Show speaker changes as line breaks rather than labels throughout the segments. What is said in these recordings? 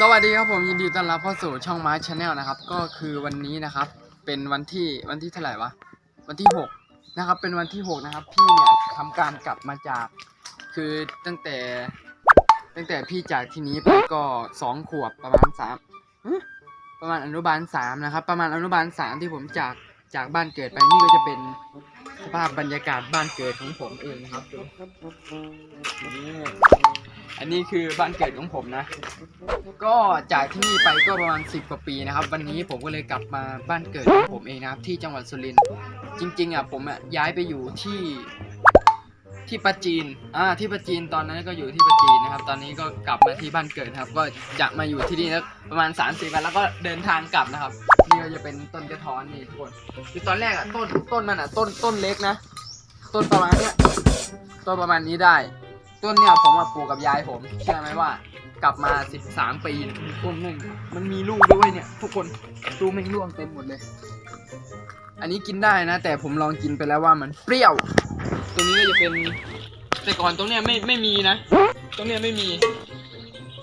สวัสดีครับผมยินดีต้อนรับเข้าสู่ช่องไม้ชาแนลนะครับ ก็คือวันนี้นะครับ เป็นวันที่วันที่เท่าไหร่วะวันที่หกนะครับ เป็นวันที่หกนะครับ พี่เนี่ยทำการกลับมาจาก คือตั้งแต่ ตั้งแต่พี่จากที่นี้ไปก็สองขวบประมาณสามประมาณอนุบาลสามนะครับ ประมาณอนุบาลสามที่ผมจากจากบ้านเกิดไปนี่ก็จะเป็นสภาพบรรยากาศบ้านเกิดของผมเองนะครับดูนี่ อันนี้คือบ้านเกิดของผมนะ ก็จากที่นี่ไปก็ประมาณ10กว่าปีนะครับ วันนี้ผมก็เลยกลับมาบ้านเกิดของผมเองนะครับ ที่จังหวัดสุรินทร์จริง ๆอะผมอะย้ายไปอยู่ที่ที่ปัจจีน อ่า ที่ปัจจีน ตอนนั้นก็อยู่ที่ปัจจีนนะครับ ตอนนี้ก็กลับมาที่บ้านเกิดครับ ก็จะมาอยู่ที่นี่แล้วประมาณ3 4วันแล้วก็เดินทางกลับนะครับ นี่ก็จะเป็นต้นกระท้อนนี่ทุกคนคือตอนแรกอะต้นต้นมันอะต้นต้นเล็กนะ ต้นประมาณเนี้ย ต้นประมาณนี้ได้ ต้นเนี่ยผมมาปลูกกับยายผมเชื่อไหมว่ากลับมา 13 ปีเนี่ยต้นหนึ่งมันมีลูกด้วยเนี่ย ทุกคนดูแม่งร่วงเต็มหมดเลย อันนี้กินได้นะ แต่ผมลองกินไปแล้วว่ามันเปรี้ยวตรงนี้ก็จะเป็นแต่ก่อนตรงเนี้ยไม่ไม่มีนะ ตรงเนี้ยไม่มี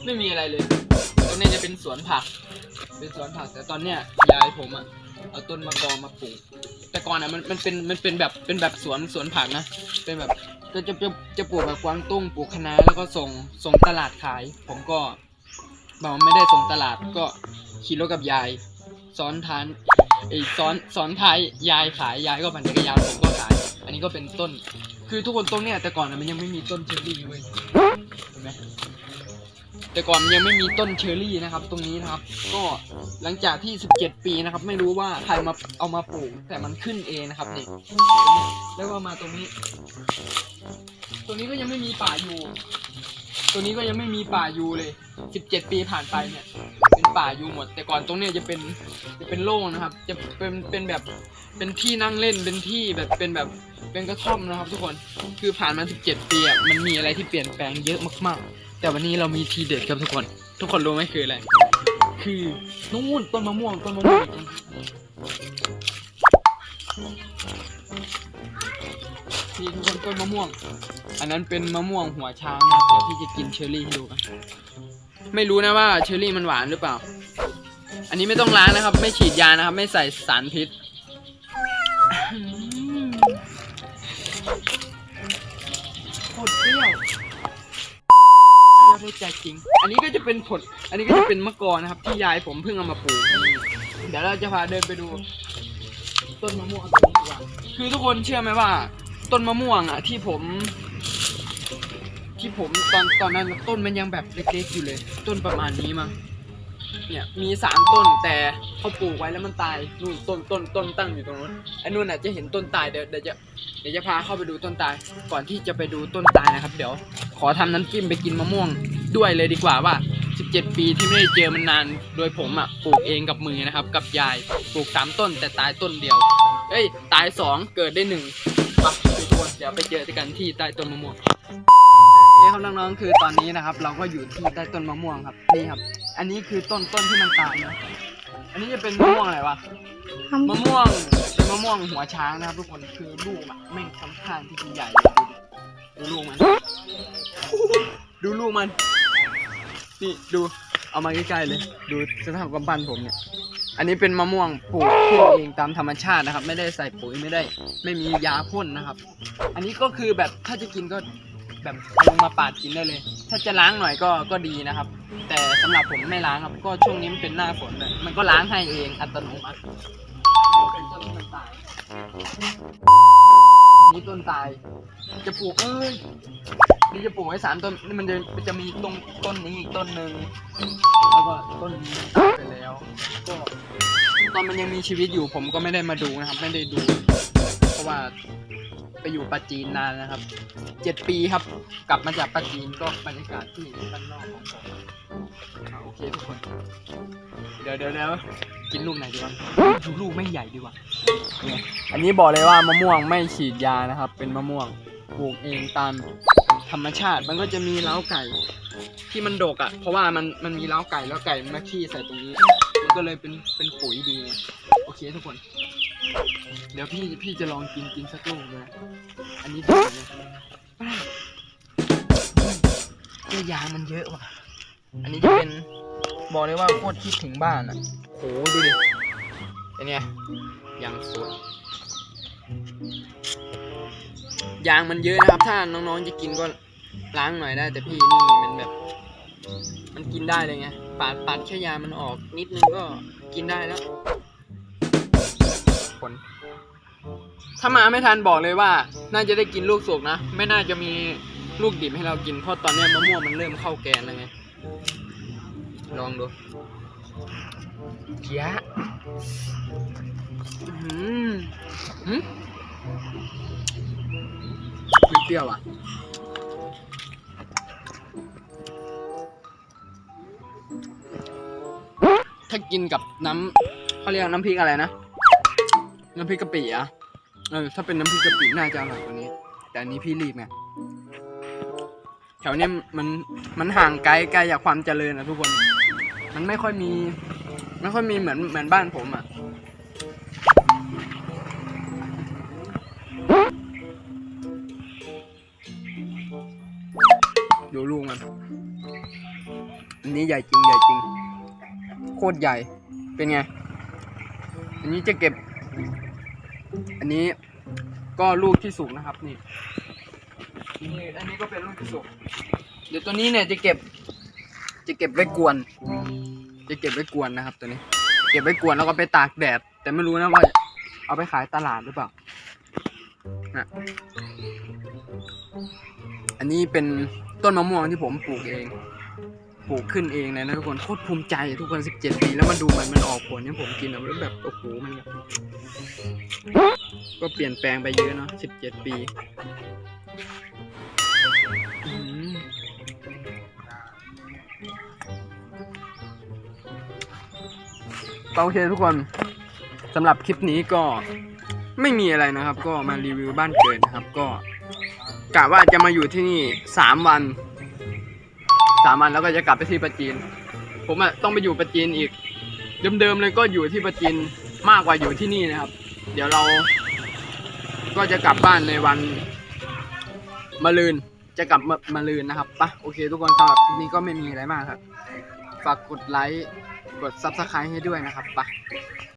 ไม่มีอะไรเลย ตรงเนี้ยจะเป็นสวนผัก เป็นสวนผัก แต่ตอนเนี้ยยายผมอะเอาต้นมะกอมาปลูก แต่ก่อนอะมันมันเป็นมันเป็นแบบเป็นแบบสวนสวนผักนะ เป็นแบบ จะจะจะจะปลูกแบบกวางตุ้งปลูกคะน้าแล้วก็ส่งส่งตลาดขาย ผมก็บอกว่าไม่ได้ส่งตลาดก็ขี่รถกับยาย ซ้อนทานไอ้ซ้อนซ้อนท้ายยายขายยายก็ปั่นจักรยานผมก็ขาย อันนี้ก็เป็นต้น คือทุกคนต้นเนี่ยแต่ก่อนมันยังไม่มีต้นเชอร์รี่เว้ยเห็นไหม แต่ก่อนมันยังไม่มีต้นเชอร์รี่นะครับ ตรงนี้นะครับ ก็หลังจากที่ 17 ปีนะครับ ไม่รู้ว่าใครมาเอามาปลูก แต่มันขึ้นเองนะครับนี่แล้วก็มาตรงนี้ ตรงนี้ก็ยังไม่มีป่าอยู่ ตัวนี้ก็ยังไม่มีป่าอยู่เลย 17 ปีผ่านไปเนี่ย เป็นป่าอยู่หมด แต่ก่อนตรงเนี้ยจะเป็นจะเป็นโล่งนะครับ จะเป็นเป็นแบบเป็นที่นั่งเล่นเป็นที่แบบเป็นแบบเป็นกระท่อมนะครับ ทุกคนคือผ่านมา 17 ปีอะมันมีอะไรที่เปลี่ยนแปลงเยอะมาก ๆ แต่วันนี้เรามีทีเด็ดครับทุกคน ทุกคนรู้ไหมคืออะไร คือนู่นต้นมะม่วงต้นมะม่วงนี่ทุกคนต้นมะม่วง อันนั้นเป็นมะม่วงหัวช้างนะเดี๋ยวพี่จะกินเชอร์รี่ให้ดูกันไม่รู้นะว่าเชอร์รี่มันหวานหรือเปล่า อันนี้ไม่ต้องล้างนะครับ ไม่ฉีดยานะครับ ไม่ใส่สารพิษ จจริง อันนี้ก็จะเป็นผล อันนี้ก็จะเป็นมะกอนะครับ ที่ยายผมเพิ่งเอามาปลูกนี่เดี๋ยวเราจะพาเดินไปดู ต้นมะม่วงต้นนี้ดีกว่าคือทุกคนเชื่อไหมว่า ต้นมะม่วงอะ ที่ผม ที่ผมตอนตอนนั้นต้นมันยังแบบเล็กๆอยู่เลย ต้นประมาณนี้มั้งเนี่ยมีสามต้นแต่เขาปลูกไว้แล้วมันตายนู่นต้นต้นต้นตั้งอยู่ตรงนู้นไอ้นู่นอะจะเห็นต้นตายเดี๋ยวเดี๋ยวจะเดี๋ยวจะพาเข้าไปดูต้นตาย ก่อนที่จะไปดูต้นตายนะครับ เดี๋ยว ขอทำน้ำจิ้มไปกินมะม่วง ด้วยเลยดีกว่าว่า 17 ปีที่ไม่ได้เจอมันนาน โดยผมอะปลูกเองกับมือนะครับ กับยายปลูกสามต้นแต่ตายต้นเดียวเอ้ยตายสองเกิดได้หนึ่งไปทุกคนเดี๋ยวไปเจอกันที่ใต้ต้นมะม่วงนี่ครับน้องๆคือตอนนี้นะครับ เราก็อยู่ที่ใต้ต้นมะม่วงครับนี่ครับ อันนี้คือต้นต้นที่มันตายนะอันนี้จะเป็นมะม่วงอะไรวะมะม่วงเป็นมะม่วงหัวช้างนะครับ ทุกคนคือลูกอะแม่งค่อนข้างที่จะใหญ่เลยดูดิดูลูกมัน ดูลูกมัน นี่ดูเอามาใกล้ๆเลย ดูสภาพกำปั้นผมเนี่ย อันนี้เป็นมะม่วงปลูกขึ้นเองตามธรรมชาตินะครับ ไม่ได้ใส่ปุ๋ยไม่ได้ ไม่มียาพ่นนะครับ อันนี้ก็คือแบบถ้าจะกินก็แบบเอาลงมาปาดกินได้เลย ถ้าจะล้างหน่อยก็ก็ดีนะครับ แต่สำหรับผมไม่ล้างครับ ก็ช่วงนี้มันเป็นหน้าฝนเลยมันก็ล้างให้เองอัตโนมัติเป็นต้นมันตาย นนี้ต้นตาย จะปลูกเอ้ยนี่จะปลูกไว้สามต้นนี่มันจะมันจะมีตรงต้นนี้อีกต้นหนึ่งแล้วก็ต้นนี้ตายไปแล้วก็ตอนมันยังมีชีวิตอยู่ผมก็ไม่ได้มาดูนะครับ ไม่ได้ดู เพราะว่าไปอยู่ปัจจีนนานนะครับเจ็ดปีครับ กลับมาจากปัจจีนก็บรรยากาศที่บ้านนอกของผมอ่าโอเคทุกคน เดี๋ยวเดี๋ยวเดี๋ยวกินลูกไหนดีวะดูลูกไม่งใหญ่ดีวะเนี่ยอันนี้บอกเลยว่ามะม่วงไม่ฉีดยานะครับ เป็นมะม่วงปลูกเองตามธรรมชาติมันก็จะมีเล้าไก่ ที่มันดกอะ เพราะว่ามันมันมีเล้าไก่แล้วไก่มันมาขี้ใส่ตรงนี้ มันก็เลยเป็นเป็นปุ๋ยดีไงโอเคทุกคน เดี๋ยวพี่พี่จะลองกินกินสักลูกเลยอันนี้ดีเลยป้าเจ้ายามันเยอะว่ะ อันนี้จะเป็น บอกเลยว่าโคตรคิดถึงบ้านอะโหดูดิเป็นไงยังสวยยางมันเยอะนะครับ ถ้าน้องๆจะกินก็ล้างหน่อยได้ แต่พี่นี่มันแบบ มันกินได้เลยไงปาดปาดแค่ยางมันออกนิดนึงก็กินได้แล้วผลถ้ามาไม่ทันบอกเลยว่า น่าจะได้กินลูกสุกนะ ไม่น่าจะมีลูกดิบให้เรากิน เพราะตอนเนี้ยมะม่วงมันเริ่มเข้าแกนแล้วไง ลองดูเพี้ยอื้อหืมหืมเปรี้ยวอะถ้ากินกับน้ำเขาเรียกน้ำพริกอะไรนะ น้ำพริกกะปิอะเออถ้าเป็นน้ำพริกกะปิน่าจะอร่อยกว่านี้ แต่อันนี้พี่รีบไงแถวเนี้ยมันมันห่างไกลไกลจากความเจริญอะทุกคน มันไม่ค่อยมี ไม่ค่อยมีเหมือนเหมือนบ้านผมอะดูลูกมัน อันนี้ใหญ่จริงใหญ่จริง โคตรใหญ่ เป็นไง อันนี้จะเก็บ อันนี้ก็ลูกที่สุกนะครับนี่นี่อันนี้ก็เป็นลูกที่สุก เดี๋ยวตัวนี้เนี่ยจะเก็บ จะเก็บไว้กวน จะเก็บไว้กวนนะครับ ตัวนี้ เก็บไว้กวนแล้วก็ไปตากแดด แต่ไม่รู้นะว่า เอาไปขายตลาดหรือเปล่านะอันนี้เป็นต้นมะม่วงที่ผมปลูกเอง ปลูกขึ้นเองเลยนะทุกคนโคตรภูมิใจทุกคน 17 ปีแล้วมันดูมันมันออกผลให้ผมกินอะแล้วแบบโอ้โหมันแบบก็เปลี่ยนแปลงไปเยอะเนาะ 17 ปี โอเคทุกคนสำหรับคลิปนี้ก็ไม่มีอะไรนะครับ ก็มารีวิวบ้านเกิดนะครับ ก็กะว่าจะมาอยู่ที่นี่3วันสามวันแล้วก็จะกลับไปที่ประจีน ผมอะต้องไปอยู่ประจีนอีก เดิมๆเลยก็อยู่ที่ประจีนมากกว่าอยู่ที่นี่นะครับ เดี๋ยวเรา ก็จะกลับบ้านในวันมะรืนจะกลับมะมะรืนนะครับปะโอเค ทุกคนสำหรับคลิปนี้ก็ไม่มีอะไรมากครับ ฝากกดไลค์ กดซับสไครต์ให้ด้วยนะครับปะ